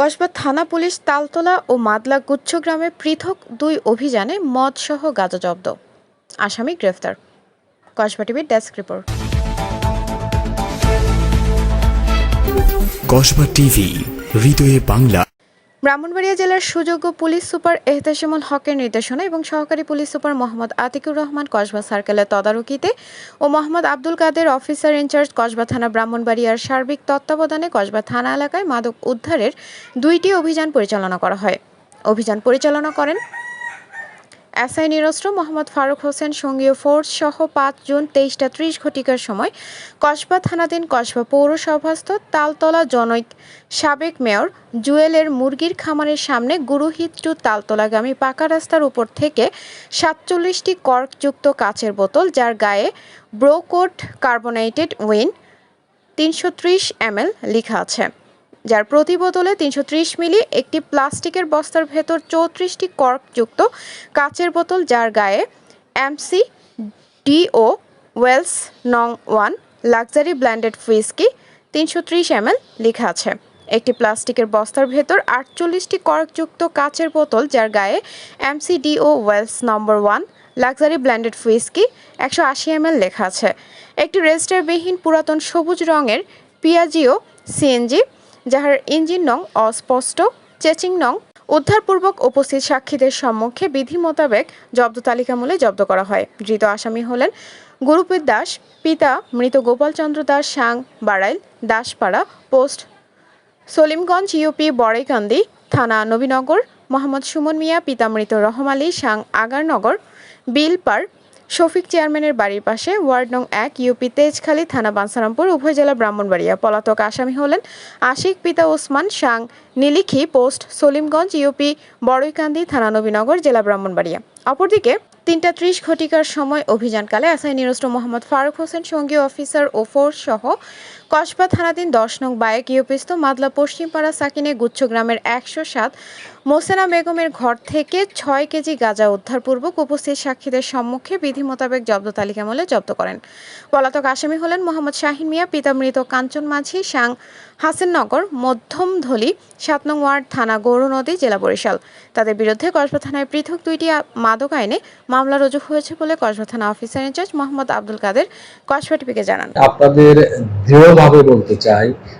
কসবা থানা পুলিশ তালতলা ও মাদলা গুচ্ছ গ্রামে পৃথক দুই অভিযানে মদসহ গাঁজা জব্দ। আসামি গ্রেফতার। কসবা টিভির ডেস্ক রিপোর্ট। কসবা টিভি, হৃদয়ে বাংলা। ব্রাহ্মণবাড়িয়া জেলার সুযোগ্য পুলিশ সুপার এহতেশামুল হকের নির্দেশনা এবং সহকারী পুলিশ সুপার মোহাম্মদ আতিকুর রহমান কসবা সার্কেলের তদারকিতে ও Mohammad Abdul Kader officer in charge Kasba থানা ব্রাহ্মণবাড়িয়ার সার্বিক তত্ত্বাবধানে কসবা থানা এলাকায় মাদক উদ্ধারের দুইটি অভিযান পরিচালনা করা হয়। অভিযান পরিচালনা করেন এসআই নিরস্ত্র মোহাম্মদ ফারুক হোসেন সঙ্গীয় ফোর্স সহ পাঁচ জুন তেইশটা ত্রিশ ঘটিকার সময় কসবা থানাধীন কসবা পৌরসভাস্থ তালতলা জনৈক সাবেক মেয়র জুয়েলের মুরগির খামারের সামনে গুরুহিত টু তালতলাগামী পাকা রাস্তার উপর থেকে সাতচল্লিশটি কর্কযুক্ত কাচের বোতল, যার গায়ে ব্রোকোট কার্বনেটেড উইন তিনশো ত্রিশ এমএল লেখা আছে। যার প্রতি বোতলে তিনশো ত্রিশ মিলি একটি প্লাস্টিকের বস্তার ভেতর চৌত্রিশটি কর্কযুক্ত কাচের বোতল যার গায়ে এমসি ডিও ওয়েলস নং ওয়ান লাক্সারি ব্ল্যান্ডেড হুইস্কি তিনশো ত্রিশ এমএল লেখা আছে। একটি প্লাস্টিকের বস্তার ভেতর আটচল্লিশটি কর্কযুক্ত কাচের বোতল যার গায়ে এমসিডিও ওয়েলস নম্বর ওয়ান লাক্সারি ব্ল্যান্ডেড হুইস্কি একশো আশি এমএল লেখা আছে। একটি রেজিস্টারবিহীন পুরাতন সবুজ রঙের পিয়াজিও সিএনজি যাহার ইঞ্জিন নং অস্পষ্ট, চেচিং নং উদ্ধারপূর্বক উপস্থিত সাক্ষীদের সম্মুখে বিধি মোতাবেক জব্দ তালিকামূলে জব্দ করা হয়। ধৃত আসামি হলেন গুরুপ্রীত দাস, পিতা মৃত গোপালচন্দ্র দাস সাং, বাড়াইল, দাসপাড়া, পোস্ট সলিমগঞ্জ, ইউপি, বড়াইকান্দি, থানা নবীনগর, মোহাম্মদ সুমন মিয়া, পিতা মৃত রহম সাং আগারনগর বিলপার শফিক চেয়ারম্যানের বাড়ির পাশে ওয়ার্ড নং এক, ইউপি তেজখালী থানা বানসারামপুর, উভয় জেলা ব্রাহ্মণবাড়িয়া। পলাতক আসামি হলেন আশিক পিতা ওসমান সাং নিলিখি পোস্ট, সলিমগঞ্জ, ইউপি বড়ইকান্দি থানা নবীনগর, জেলা ব্রাহ্মণবাড়িয়া। অপরদিকে তিনটা ত্রিশ ঘটিকার সময় অভিযানকালে এসআই নিরস্ত্র মোহাম্মদ ফারুক হোসেন সঙ্গী অফিসার ও ফোর্স সহ কসবা থানাধীন দশ নং বায়েক ইউপিস্ত মাদলা পশ্চিমপাড়া সাকিনে গুচ্ছ গ্রামের একশো সাত মোসেনা বেগমের ঘর থেকে ছয় কেজি গাঁজা উদ্ধারপূর্বক উপস্থিত সাক্ষীদের সম্মুখে বিধি মোতাবেক জব্দ তালিকামূলে জব্দ করেন। পলাতক আসামি হলেন মোহাম্মদ শাহিন মিয়া, পিতা মৃত কাঞ্চন মাঝি সাং হাসেননগর মধ্যমধলি সাত নং ওয়ার্ড থানা গৌরনদী জেলা বরিশাল। তাদের বিরুদ্ধে কসবা থানায় পৃথক দুইটি মাদক আইনে মামলা রুজু হয়েছে বলে কসবা থানা officer in charge Mohammad Abdul Kader Kasba টিভিকে জানান। আপনাদের দৃঢ়ভাবে বলতে চাই